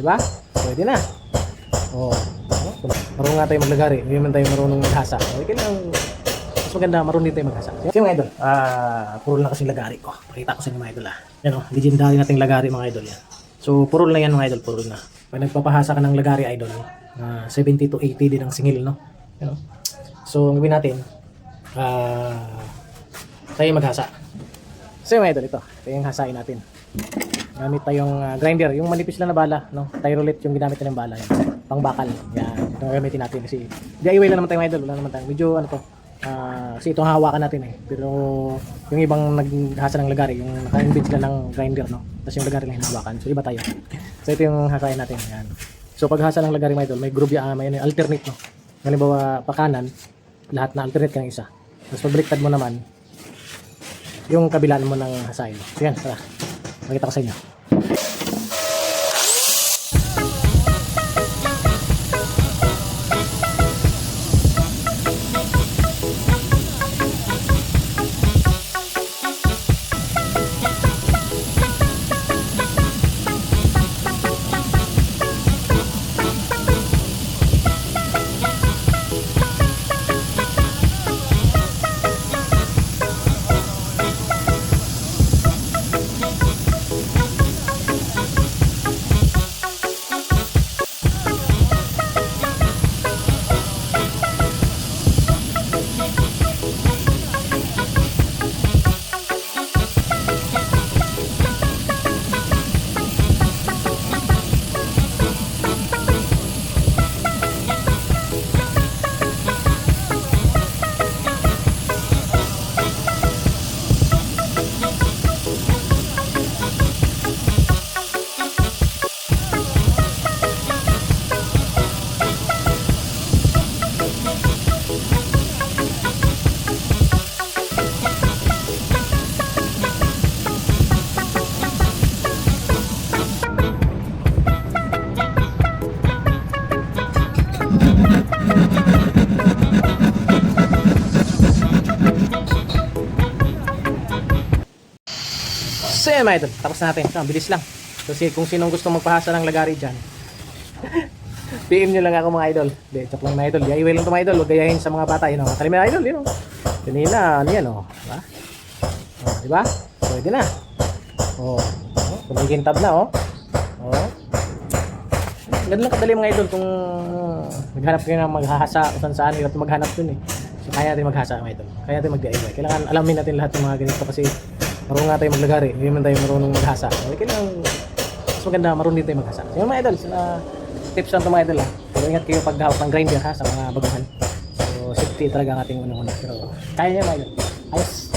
di ba? Pwede na. Oh. oh, Marunong nga tayo maglagari. Hindi man tayo marunong maghasa. Okay lang. Mas maganda, marunong din tayo maghasa. So, mga idol, ah, puro na kasing lagari ko. Pakita ko sa inyo mga idol ah. Yan oh, legendary nating lagari mga idol yan. So, purol na yan mga idol, purol na. Pag nagpapahasa ka ng lagari idol, ah, 70 to 80 din ang singil, no? Yan, oh. So, ang gawin natin, ah, tayo maghasa. So mga idol, ito. Ito yung hasain natin. Gamit tayong ah, grinder. Yung manipis lang na bala. No? Tyrolet yung ginamit ng bala. Yan. Pang bakal. Yan. Ito ang gamitin natin. Kasi DIY lang naman tayo idol. Wala naman tayo. Medyo ano to. ah, kasi ito hawakan natin eh. Pero yung ibang naghasa ng lagari, yung naka-invent sila ng grinder, no? Tapos yung lagari lang hinahawakan. So iba tayo. So ito yung hasain natin. Yan. So pag hasa ng lagari idol, may groove ah, may ano, alternate, no? Halimbawa, pa kanan, lahat na alternate ka ng isa. Tapos pagbaliktad mo naman, yung kabilaan mo ng hasain. So yan, tara. Makita ko sa inyo. Yan mga idol, tapos na natin. So, bilis lang. Kasi kung sinong gusto magpahasa ng lagari dyan, PM nyo lang ako mga idol. Hindi, joke lang mga idol. DIY lang ito mga idol. Huwag gayahin sa mga bata. Yun, oh. Kalim mga idol, yun o. Kanina, ano yan o. Diba? Oh, diba? Pwede na. Oh, oh kumikintab na oh. Oh. Ganun lang kadali mga idol kung naghanap kayo ng maghahasa kung saan saan hirap maghanap dun eh. So kaya natin maghasa mga idol. Kaya natin mag-DIY. Kailangan alamin natin lahat ng mga ganito kasi marunong nga tayo maglagari. Hindi man tayo marunong maghasa. Okay, kailangan mas maganda marunong din tayo maghasa. So mga idol, sa tips lang ito mga idol ha. Pero ingat kayo pag hawak ng grinder ha sa mga baguhan. So safety talaga ang ating unang-una. Pero kaya niya mga idol. Ayos.